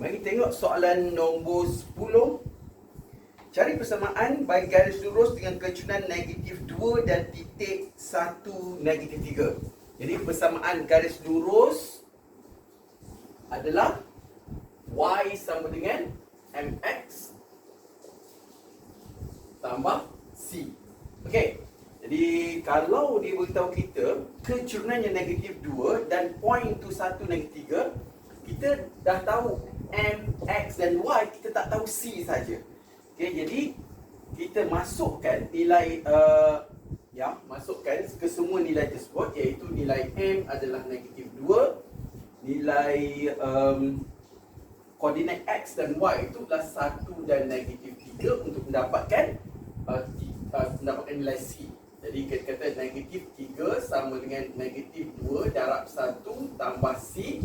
mari tengok soalan nombor 10. Cari persamaan bagi garis lurus dengan kecunaan negatif 2 dan titik 1 negatif 3. Jadi persamaan garis lurus adalah y sama dengan mx tambah c. Okey. Jadi kalau dia beritahu kita kecurunan yang negatif 2 dan point tu 1 negatif 3, kita dah tahu m, x dan y, kita tak tahu c saja. Okay, jadi kita masukkan nilai uh, ya, masukkan ke semua nilai tersebut iaitu nilai m adalah negatif 2, nilai um, koordinat x dan y itu adalah 1 dan negatif 3 untuk mendapatkan uh, mendapatkan nilai c. Jadi kita kata negatif 3 sama dengan negatif 2 darab 1 tambah c.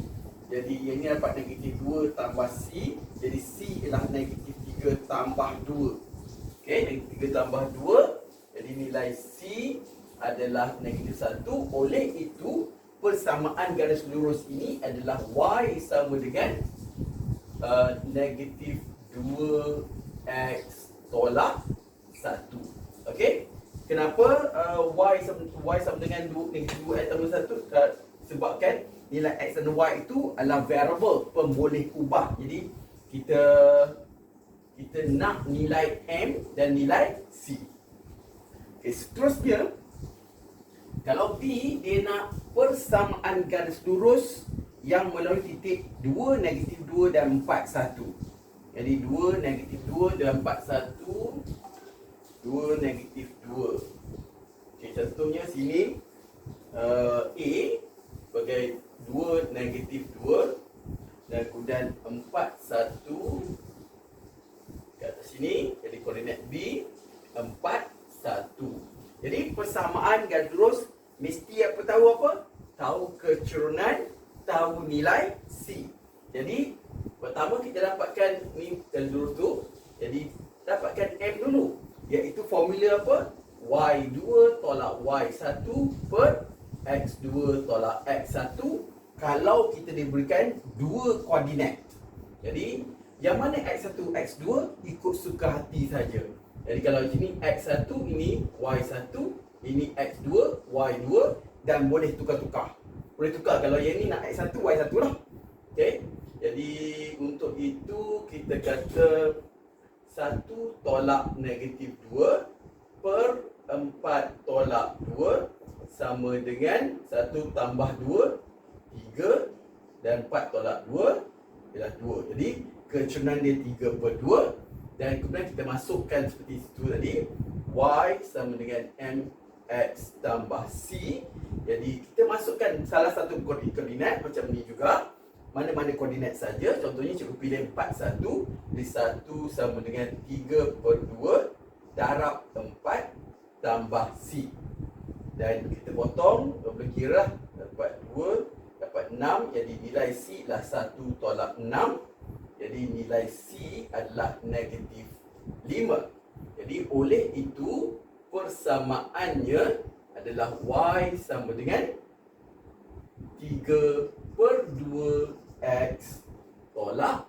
Jadi ini dapat negatif 2 tambah c. Jadi c ialah negatif 3 tambah 2 Okey, negatif 3 tambah 2 Jadi nilai C adalah negatif 1 Oleh itu, persamaan garis lurus ini adalah Y sama dengan uh, Negatif 2X tolak 1 Okey, kenapa uh, Y, sama, Y sama dengan 2, negatif 2X tambah 1 uh, Sebabkan nilai X dan Y itu adalah variable pemboleh ubah Jadi kita kita nak nilai M dan nilai C. Okay, seterusnya, kalau B dia nak persamaan garis lurus yang melalui titik 2, negatif 2 dan 4, 1. Jadi 2, negatif 2 dan 4, 1. 2, negatif 2. Okay, contohnya sini uh, A sebagai 2, negatif 2 dan kemudian 4, 1 kat atas sini jadi koordinat B 4 1 jadi persamaan lurus mesti apa tahu apa? Tahu kecurunan tahu nilai C. Jadi pertama kita dapatkan ni lurus tu jadi dapatkan M dulu iaitu formula apa? Y2 tolak Y1 per X2 tolak X1 kalau kita diberikan dua koordinat jadi yang mana X1, X2 ikut suka hati saja. Jadi kalau sini X1 ini Y1, ini X2, Y2 dan boleh tukar-tukar. Boleh tukar kalau yang ni nak X1, Y1 lah. Okey. Jadi untuk itu kita kata 1 tolak negatif 2 per 4 tolak 2 sama dengan 1 tambah 2 3 dan 4 tolak 2 ialah 2. Jadi kecurangan dia 3 per 2 dan kemudian kita masukkan seperti itu tadi y sama dengan mx tambah c jadi kita masukkan salah satu koordinat macam ni juga mana-mana koordinat saja contohnya cikgu pilih 4 1 jadi 1 sama dengan 3 per 2 darab 4 tambah c dan kita potong boleh kira lah. dapat 2 dapat 6 jadi nilai c lah 1 tolak 6 jadi nilai C adalah negatif 5. Jadi oleh itu persamaannya adalah Y sama dengan 3 per 2 X tolak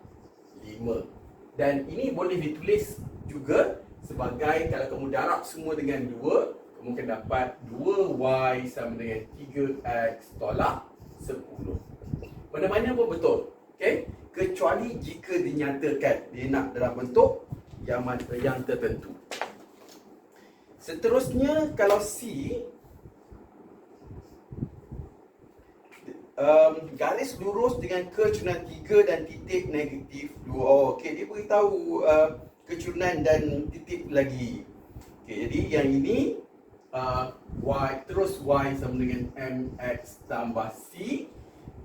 5. Dan ini boleh ditulis juga sebagai kalau kamu darab semua dengan 2, kamu akan dapat 2Y sama dengan 3X tolak 10. Mana-mana pun betul. Okay? kecuali jika dinyatakan dia nak dalam bentuk yang yang tertentu. Seterusnya kalau C um, garis lurus dengan kecurunan 3 dan titik negatif 2. Oh, okey dia beritahu uh, kecurunan dan titik lagi. Okey jadi yang ini uh, y terus y sama dengan mx tambah c.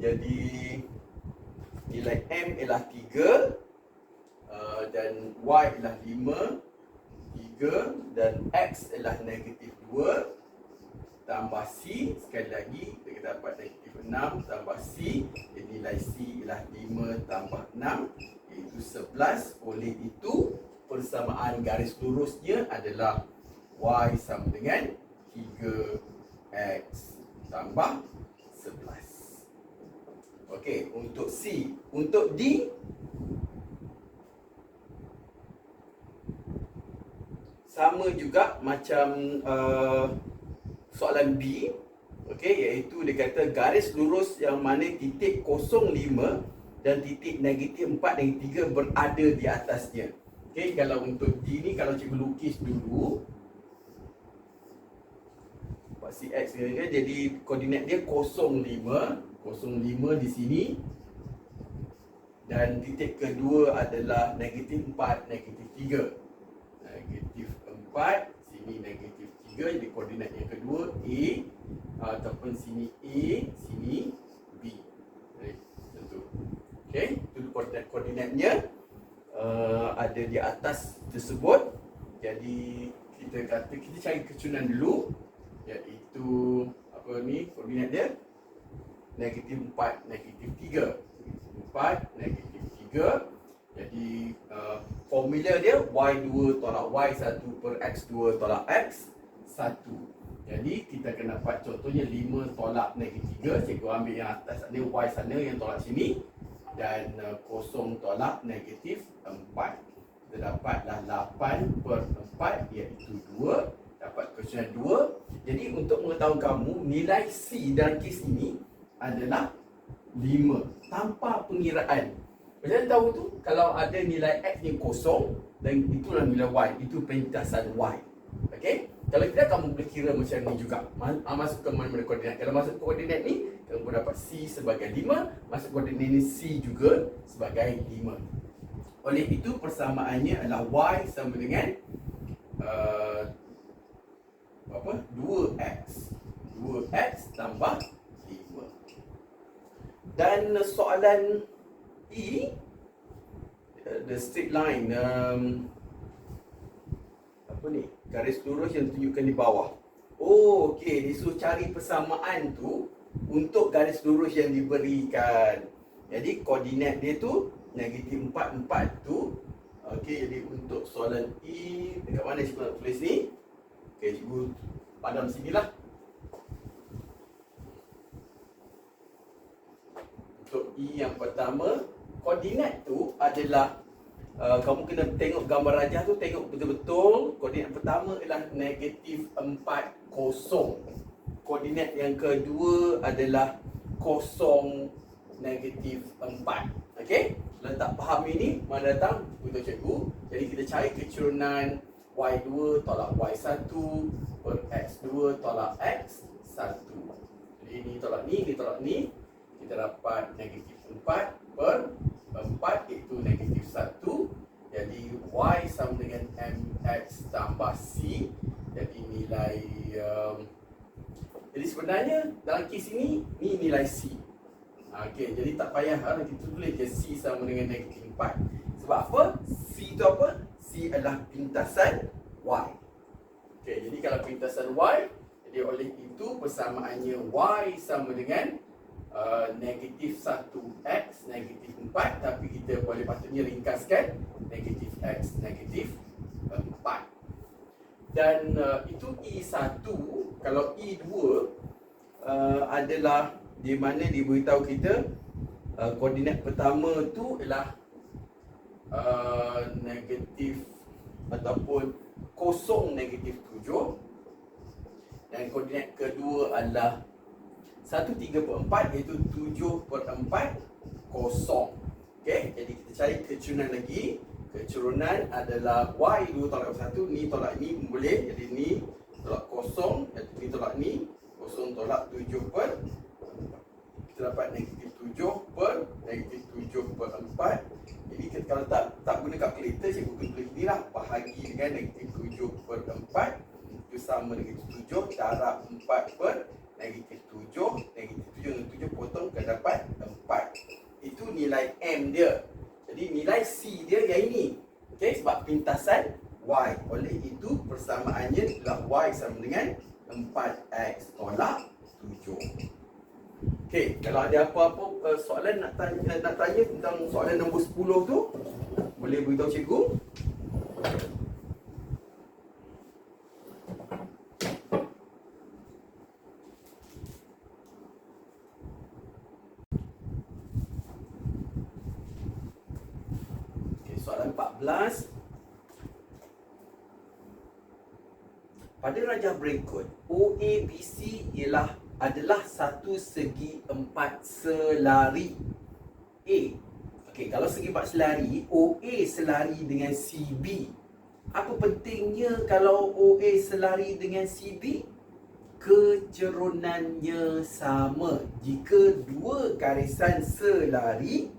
Jadi nilai M ialah 3 uh, dan Y ialah 5 3 dan X ialah negatif 2 tambah C sekali lagi kita dapat negatif 6 tambah C. Jadi nilai C ialah 5 tambah 6 iaitu 11 oleh itu persamaan garis lurusnya adalah Y sama dengan 3x tambah 11. Okey, untuk C, untuk D sama juga macam uh, soalan B. Okey, iaitu dia kata garis lurus yang mana titik 05 dan titik negatif 4 dan 3 berada di atasnya. Okey, kalau untuk D ni kalau cikgu lukis dulu, CX ni kan jadi koordinat dia 05 05 di sini. Dan titik kedua adalah negatif 4 negatif 3 negatif 4 sini negatif 3 jadi koordinat yang kedua A ataupun sini A sini B. Baik, macam tu. Okey itu koordinat koordinatnya. Uh, ada di atas tersebut. Jadi kita kata kita cari kecunan dulu iaitu apa ni koordinat dia negatif 4 negatif 3 4 negatif 3 jadi uh, formula dia y2 tolak y1 per x2 tolak x1 jadi kita kena dapat contohnya 5 tolak negatif 3 cikgu ambil yang atas sana y sana yang tolak sini. Dan uh, kosong tolak negatif 4 kita dapatlah 8 per 4 iaitu 2 dapat kesudahan 2 jadi untuk mengetahui kamu nilai C dalam kes ini adalah 5 tanpa pengiraan. Macam tahu tu? Kalau ada nilai X yang kosong dan itulah nilai Y. Itu pentasan Y. Okey? Kalau tidak kamu boleh kira macam ni juga. Ah, masuk ke mana-mana koordinat. Kalau masuk ke koordinat ni kamu dapat C sebagai 5 masuk koordinat ni C juga sebagai 5 oleh itu persamaannya adalah Y sama dengan uh, apa? 2X 2X tambah dan soalan E the straight line um, apa ni? Garis lurus yang tunjukkan di bawah. Oh okey disuruh cari persamaan tu untuk garis lurus yang diberikan. Jadi koordinat dia tu negatif 4 4 tu. Okey jadi untuk soalan E dekat mana cikgu nak tulis ni okey cikgu padam sinilah untuk E yang pertama koordinat tu adalah uh, kamu kena tengok gambar rajah tu tengok betul-betul. Koordinat pertama adalah negatif 4 kosong. Koordinat yang kedua adalah kosong negatif 4 okey? Kalau tak faham ini mana datang? Untuk cikgu. Jadi kita cari kecurunan y2 tolak y1 per x2 tolak x1 jadi ini tolak ni ini tolak ni kita dapat negatif 4 per 4 iaitu negatif 1 jadi y sama dengan mx tambah c jadi nilai um, jadi sebenarnya dalam kes ini ni nilai c Okey, jadi tak payah ha, kita tulis je c sama dengan negatif 4 sebab apa? c tu apa? C adalah pintasan y. Okey, jadi kalau pintasan y jadi oleh itu persamaannya y sama dengan Uh, negatif 1x negatif 4 tapi kita boleh patutnya ringkaskan negatif x negatif 4 dan uh, itu E1 kalau E2 uh, adalah di mana diberitahu kita uh, koordinat pertama tu ialah uh, negatif ataupun kosong negatif 7 dan koordinat kedua adalah 1 3 per 4 iaitu 7 per 4 kosong. Okay, jadi kita cari kecurunan lagi. Kecurunan adalah Y 2 tolak 1 Ni tolak ni boleh. Jadi ni tolak kosong Jadi ni tolak ni Kosong tolak 7 per 4 Kita dapat negatif 7 per Negatif 7 per 4 Jadi kita, kalau tak tak guna kalkulator Cikgu kena tulis ni lah Bahagi dengan negatif 7 per 4 Itu sama negatif 7 Darab 4 per negatif 7 negatif 7 dengan 7 potong akan dapat 4 itu nilai M dia. Jadi nilai C dia yang ini. Okay, sebab pintasan Y. Oleh itu persamaannya adalah Y sama dengan 4X tolak 7 Okey, kalau ada apa-apa uh, soalan nak tanya, nak tanya tentang soalan nombor 10 tu boleh beritahu cikgu soalan 14 pada rajah berikut OABC ialah adalah satu segi empat selari. A. Okey, kalau segi empat selari OA selari dengan CB apa pentingnya kalau OA selari dengan CB kecerunannya sama. Jika dua garisan selari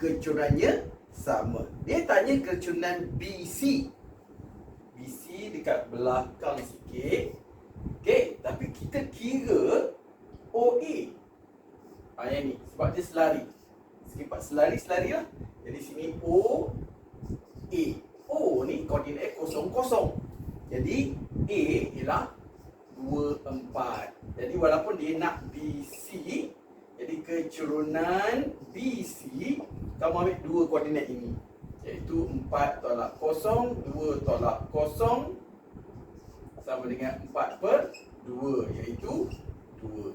kecurunannya sama. Dia tanya kecurunan BC BC dekat belakang sikit. Okey, tapi kita kira OA ha, yang ni sebab dia selari. Segi empat selari selari lah. Jadi sini O A. O ni koordinat kosong kosong jadi A ialah dua empat. Jadi walaupun dia nak BC Jadi kecurunan BC Kamu ambil dua koordinat ini Iaitu empat tolak kosong dua tolak kosong Sama dengan empat per dua Iaitu dua.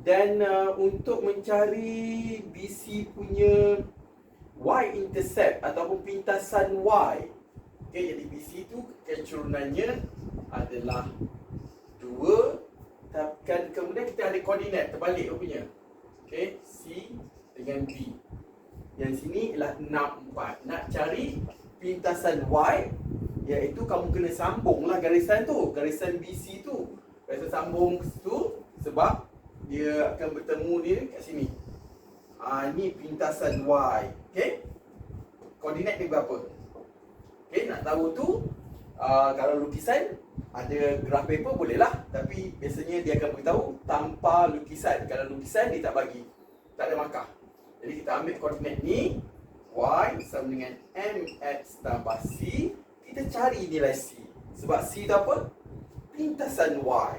Dan uh, untuk mencari BC punya Y-intercept ataupun pintasan Y Okay, jadi BC tu kecurunannya adalah 2 dan kemudian kita ada koordinat terbalik punya. Okey, C dengan B. Yang sini ialah 6 4. Nak cari pintasan Y iaitu kamu kena sambunglah garisan tu, garisan BC tu. Garisan sambung tu sebab dia akan bertemu ni kat sini. Ha, ni pintasan Y. Okey? Koordinat dia berapa? Okay, nak tahu tu uh, kalau lukisan ada graph paper boleh lah tapi biasanya dia akan beritahu tanpa lukisan. Kalau lukisan dia tak bagi. Tak ada markah. Jadi kita ambil koordinat ni y sama dengan mx tambah c kita cari nilai c. Sebab c tu apa? pintasan y.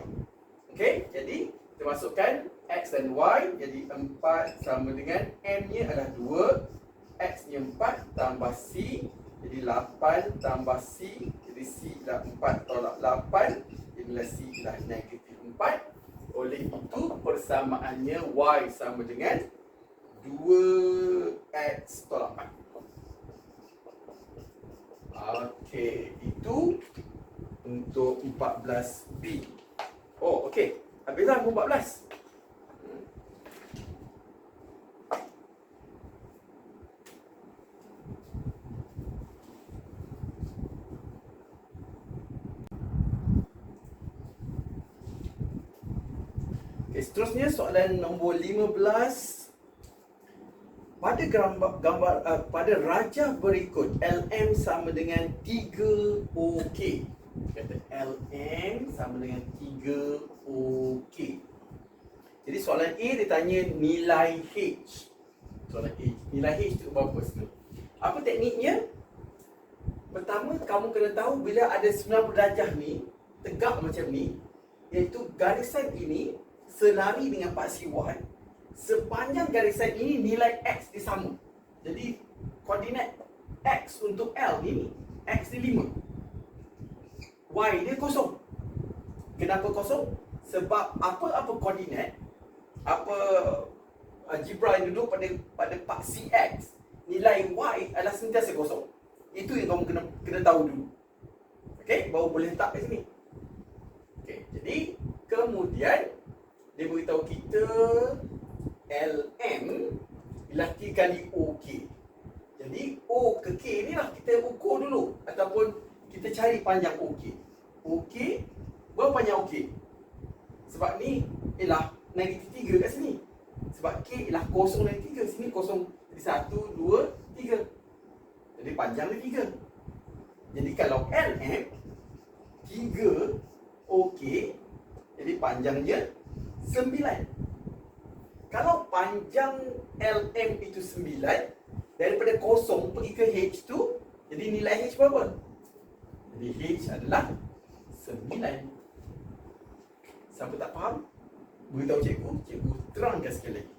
Ok jadi kita masukkan x dan y. Jadi 4 sama dengan m nya adalah 2 x nya 4 tambah c. Jadi 8 tambah C Jadi C dah 4 tolak 8 Inilah C dah negatif 4 Oleh itu persamaannya Y sama dengan 2X tolak 4 Okey Itu Untuk 14B Oh okey. Habislah 14 Seterusnya soalan nombor 15 pada gambar, gambar uh, pada rajah berikut LM sama dengan 3OK. Kata LM sama dengan 3OK. Jadi soalan A dia tanya nilai H. Soalan A. Nilai H tu berapa sebenarnya? Apa tekniknya? Pertama kamu kena tahu bila ada 90 darjah ni tegak macam ni iaitu garisan ini selari dengan paksi Y sepanjang garisan ini nilai X dia sama jadi koordinat X untuk L ini X ni 5 Y dia kosong. Kenapa kosong? sebab apa-apa koordinat apa algebra yang duduk pada pada paksi X nilai Y adalah sentiasa kosong. Itu yang kamu kena kena tahu dulu. Okey, baru boleh letak kat sini. Okey, jadi kemudian dia beritahu kita LM K kali OK. Jadi O ke K ni lah kita ukur dulu ataupun kita cari panjang OK. OK berapa panjang OK? Sebab ni ialah negatif 3 kat sini. Sebab K ialah kosong negatif 3. Sini kosong jadi 1, 2, 3. Jadi panjang dia 3. Jadi kalau LM 3 OK jadi panjangnya sembilan. Kalau panjang LM itu sembilan, daripada kosong pergi ke H tu, jadi nilai H berapa? Jadi H adalah sembilan. Siapa tak faham? Beritahu cikgu, cikgu terangkan sekali lagi.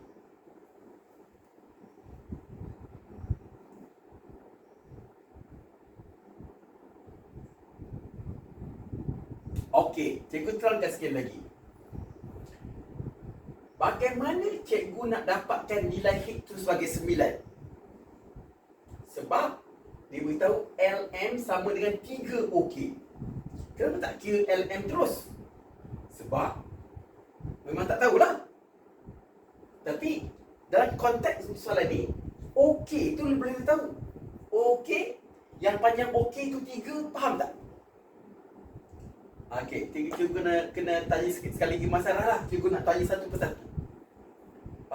Okey, cikgu terangkan sekali lagi. Bagaimana cikgu nak dapatkan nilai H tu sebagai 9? Sebab dia beritahu LM sama dengan 3 OK. Kenapa tak kira LM terus? Sebab memang tak tahulah. Tapi dalam konteks soalan ni, OK tu boleh tahu. OK, yang panjang OK tu tiga, faham tak? Okey, cikgu kena kena tanya sikit sekali lagi masalah lah. Cikgu nak tanya satu persatu.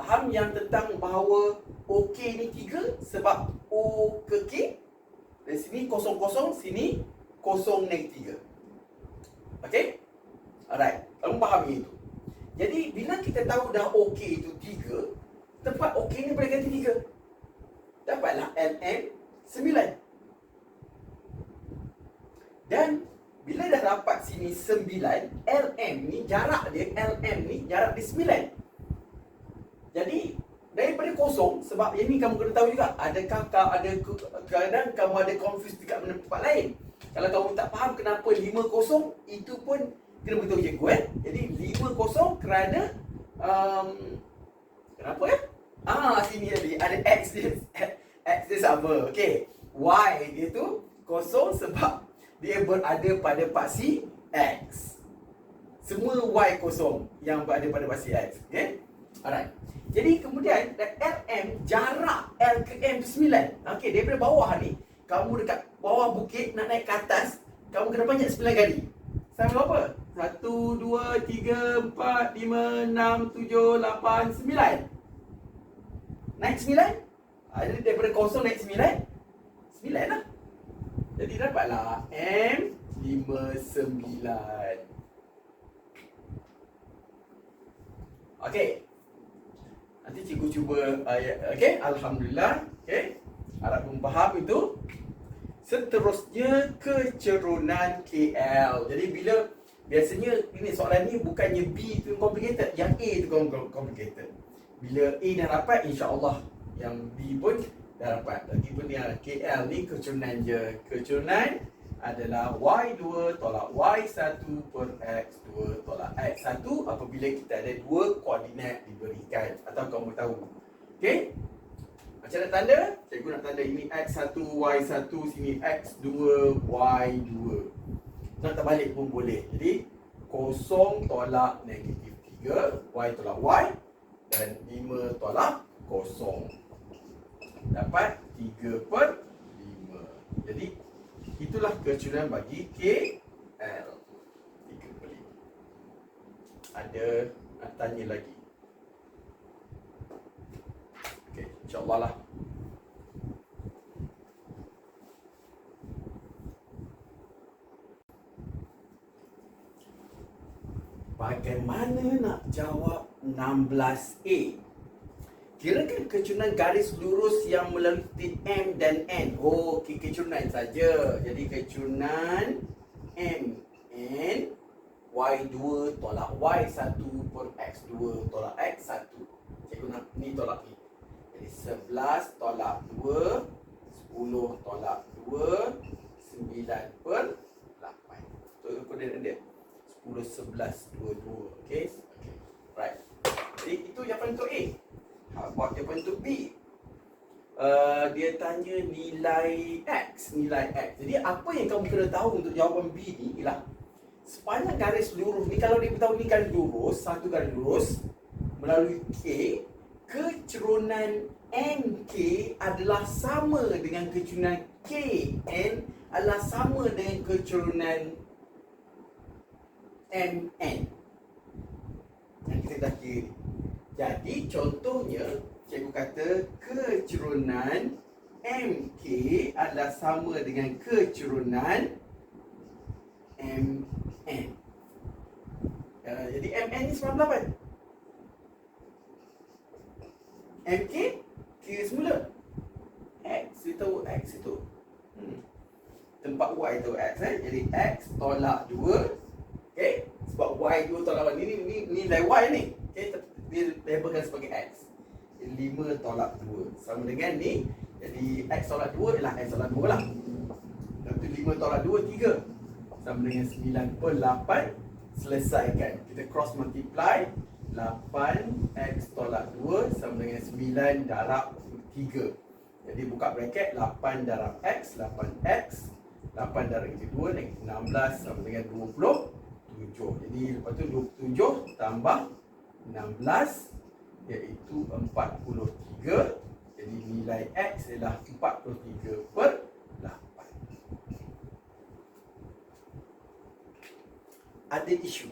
Faham yang tentang bahawa OK ni tiga sebab O ke K dari sini kosong kosong sini kosong naik tiga. Okey? Alright, kamu faham itu. Jadi bila kita tahu dah OK itu tiga, tempat OK ni boleh ganti tiga. Dapatlah LM sembilan. Dan bila dah dapat sini 9 LM ni jarak dia LM ni jarak dia 9 Jadi daripada kosong sebab ini kamu kena tahu juga adakah kau ada kadang kamu ada confuse dekat mana tempat lain kalau kamu tak faham kenapa 5 kosong itu pun kena beritahu cikgu eh jadi 5 kosong kerana um, kenapa eh ah sini ada ada x dia x dia sama okey y dia tu kosong sebab dia berada pada paksi X. Semua Y kosong yang berada pada paksi X. Okay? Alright. Jadi kemudian RM jarak L ke M tu 9. Okay, daripada bawah ni. Kamu dekat bawah bukit nak naik ke atas. Kamu kena banyak 9 kali. Sama berapa? 1, 2, 3, 4, 5, 6, 7, 8, 9. Naik 9? Ada daripada kosong naik 9? 9 lah. Jadi dapatlah M59. Okey. Nanti cikgu cuba ayat. Uh, Okey, alhamdulillah. Okey. Harap pun faham itu. Seterusnya kecerunan KL. Jadi bila biasanya ini soalan ni bukannya B tu complicated, yang A tu complicated. Bila A dah dapat insya-Allah yang B pun dah dapat lagi pun yang KL ni kecurunan je kecurunan adalah Y2 tolak Y1 per X2 tolak X1 apabila kita ada dua koordinat diberikan. Atau kamu tahu. Okey? Macam nak tanda? Cikgu nak tanda ini X1 Y1 sini X2 Y2 nak terbalik pun boleh. Jadi kosong tolak negatif 3 Y tolak Y dan 5 tolak kosong. Dapat 3 per 5. Jadi itulah kecurangan bagi KL. 3 per 5. Ada nak tanya lagi? Okey, insya-Allah lah. Bagaimana nak jawab 16A? Kirakan kecunan garis lurus yang melalui titik M dan N. Oh, okay, kecunan saja. Jadi kecunan M N Y2 tolak Y1 per X2 tolak X1. Cikgu nak ni tolak ni. Jadi 11 tolak 2, 10 tolak 2, 9 per 8. Itu koordinat dia. 10, 11, 22. Okay? okay. Right. Jadi itu jawapan untuk A. Ha, buat dia bentuk B. Uh, dia tanya nilai X, nilai X. Jadi apa yang kamu kena tahu untuk jawapan B ni ialah sepanjang garis lurus ni kalau dia beritahu ni garis lurus, satu garis lurus melalui K, kecerunan NK adalah sama dengan kecerunan KN adalah sama dengan kecerunan MN. Yang kita dah kira jadi contohnya cikgu kata kecerunan MK adalah sama dengan kecerunan MN. Uh, jadi MN ni 98. MK kira semula. X itu X itu. Hmm. Tempat Y itu X eh. Jadi X tolak 2. Okay. Sebab Y 2 tolak 1. Ni, ni, ni nilai Y ni. Okay dia labelkan sebagai X. 5 tolak 2 Sama dengan ni Jadi X tolak 2 ialah X tolak 2 lah. Lepas tu 5 tolak 2, 3 Sama dengan 9 per 8 Selesaikan. Kita cross multiply 8 X tolak 2 Sama dengan 9 darab 3 Jadi buka bracket 8 darab X 8X 8 darab kali 2 negatif 16 sama dengan 27 jadi lepas tu 27 tambah 16 iaitu 43 jadi nilai X adalah 43 per 8 ada isu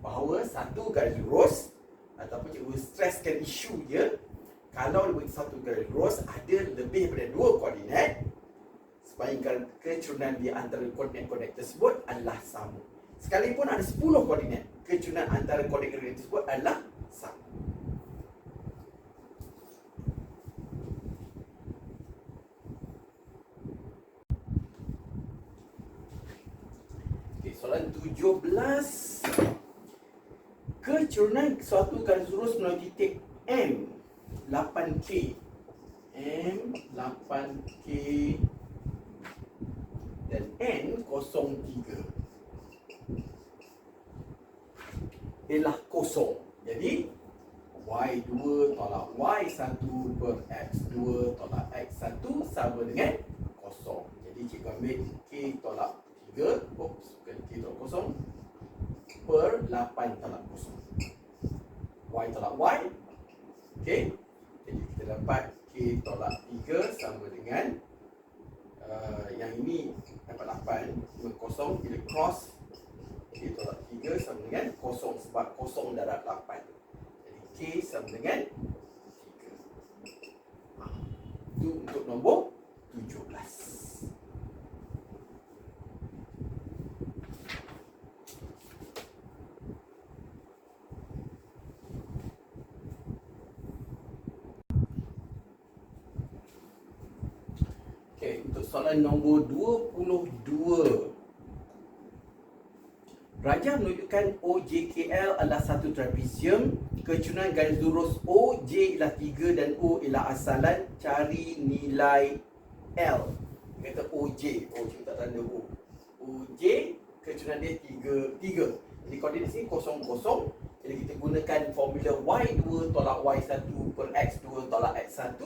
bahawa satu garis lurus ataupun cikgu streskan isu dia kalau dia satu garis lurus ada lebih daripada dua koordinat sepanjang kecurunan di antara koordinat-koordinat tersebut adalah sama. Sekalipun ada 10 koordinat, kecurunan antara koordinat-koordinat tersebut adalah sama. Okay, soalan 17 Kecurunan suatu garis lurus melalui titik M 8K M 8K dan N 03 ialah kosong. Jadi Y2 tolak Y1 per X2 tolak X1 sama dengan kosong. Jadi cikgu ambil K tolak 3 Oops, bukan K tolak kosong. Per 8 tolak kosong. Y tolak Y. Okay Jadi kita dapat K tolak 3 sama dengan uh, Yang ini dapat 8 kosong bila cross K tolak 3 sama dengan kosong sebab kosong darab 8 Jadi K sama dengan 3 ha. Itu untuk nombor 17 soalan nombor 22 Raja menunjukkan OJKL adalah satu trapezium. Kecunan garis lurus OJ ialah 3 dan O ialah asalan. Cari nilai L. Dia kata OJ OJ tak tanda O. OJ kecunan dia 3 3 Jadi koordinat sini kosong kosong. Jadi kita gunakan formula Y2 tolak Y1 per X2 tolak X1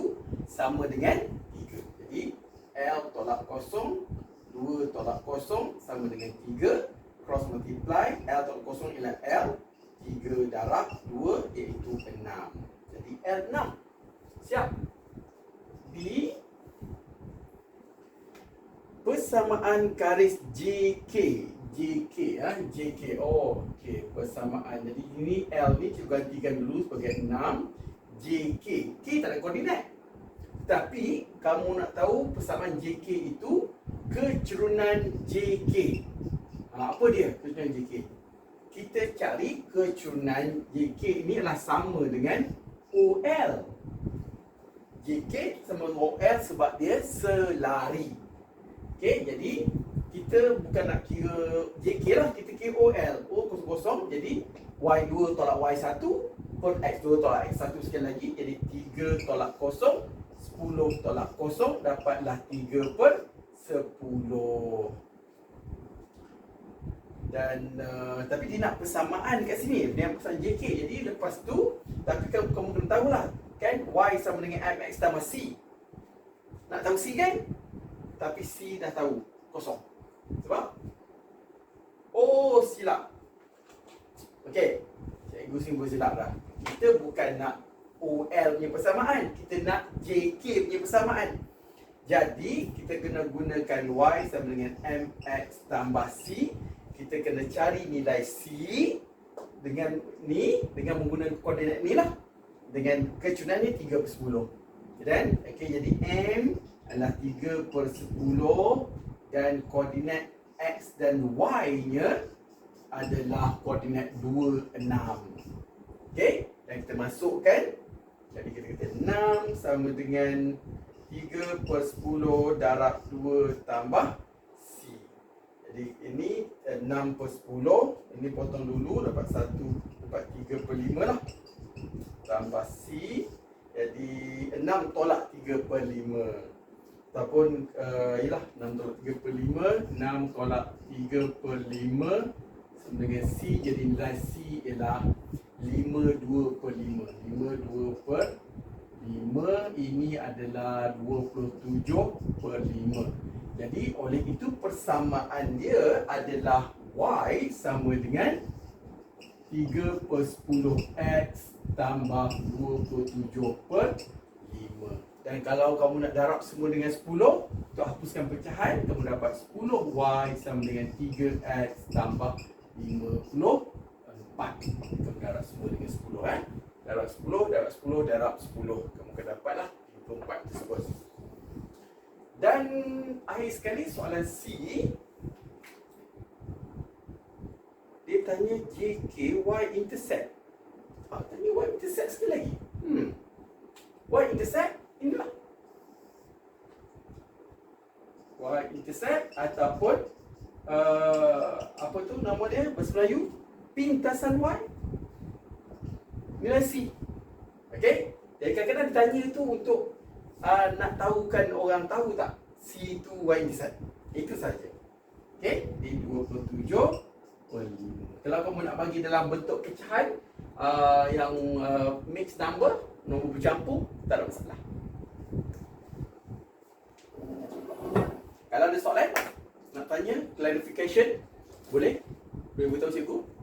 Sama dengan 3 Jadi L tolak kosong 2 tolak kosong sama dengan 3 Cross multiply L tolak kosong ialah L 3 darab 2 iaitu 6 Jadi L 6 Siap. B Persamaan garis JK JK ha? JK Oh okay. Persamaan. Jadi ini L ni kita gantikan dulu sebagai 6 JK K. Tak ada koordinat. Tapi kamu nak tahu persamaan JK itu kecerunan JK. Ha, apa dia kecerunan JK? Kita cari kecerunan JK ini adalah sama dengan OL. JK sama dengan OL sebab dia selari. Okey, jadi kita bukan nak kira JK lah, kita kira OL. O kosong-kosong, jadi Y2 tolak Y1 per X2 tolak X1 sekali lagi. Jadi 3 tolak kosong 10 tolak kosong dapatlah 3 per 10 dan uh, tapi dia nak persamaan kat sini. Dia nak persamaan JK jadi lepas tu tapi kamu, kamu kena tahulah kan? Y sama dengan MX tambah C. Nak tahu C kan? Tapi C dah tahu. Kosong. Sebab? Oh silap. Okey, cikgu simpul silap dah. Kita bukan nak OL punya persamaan. Kita nak JK punya persamaan. Jadi kita kena gunakan Y sama dengan MX tambah C Kita kena cari nilai C Dengan ni Dengan menggunakan koordinat ni lah. Dengan kecunan ni 3 per 10 Dan okay, jadi M adalah 3 per 10 Dan koordinat X dan Y nya adalah koordinat 2, 6 Okay, dan kita masukkan. Jadi kita kata 6 sama dengan 3 per 10 darab 2 tambah C Jadi ini 6 eh, per 10 Ini potong dulu dapat 1 Dapat 3 per 5 lah. Tambah C Jadi 6 tolak 3 per 5 Ataupun uh, Yalah 6 tolak 3 per 5 6 tolak 3 per 5 Sama dengan C Jadi nilai C ialah 52 per 5 52 per 5 Ini adalah 27 per 5 Jadi oleh itu persamaan dia adalah Y sama dengan 3 per 10 X tambah 27 per 5 Dan kalau kamu nak darab semua dengan 10 Untuk hapuskan pecahan Kamu dapat 10Y sama dengan 3X tambah 54 Kamu darab semua dengan 10 eh? Darab 10, darab 10, darab 10 Kamu akan dapatlah 54 tersebut Dan akhir sekali soalan C. Dia tanya JK Y intercept. Ah, tanya Y intercept sekali lagi. Hmm. Y intercept inilah. Y intercept ataupun uh, apa tu nama dia? Bahasa Melayu? Pintasan Y. Nilai C. Okay Jadi kadang-kadang ditanya tu untuk uh, nak tahukan orang tahu tak C tu Itu saja. Okay Di 27 per 5 Kalau kamu nak bagi dalam bentuk pecahan uh, Yang uh, mixed number Nombor bercampur Tak ada masalah. Kalau ada soalan Nak tanya Clarification Boleh? Boleh beritahu cikgu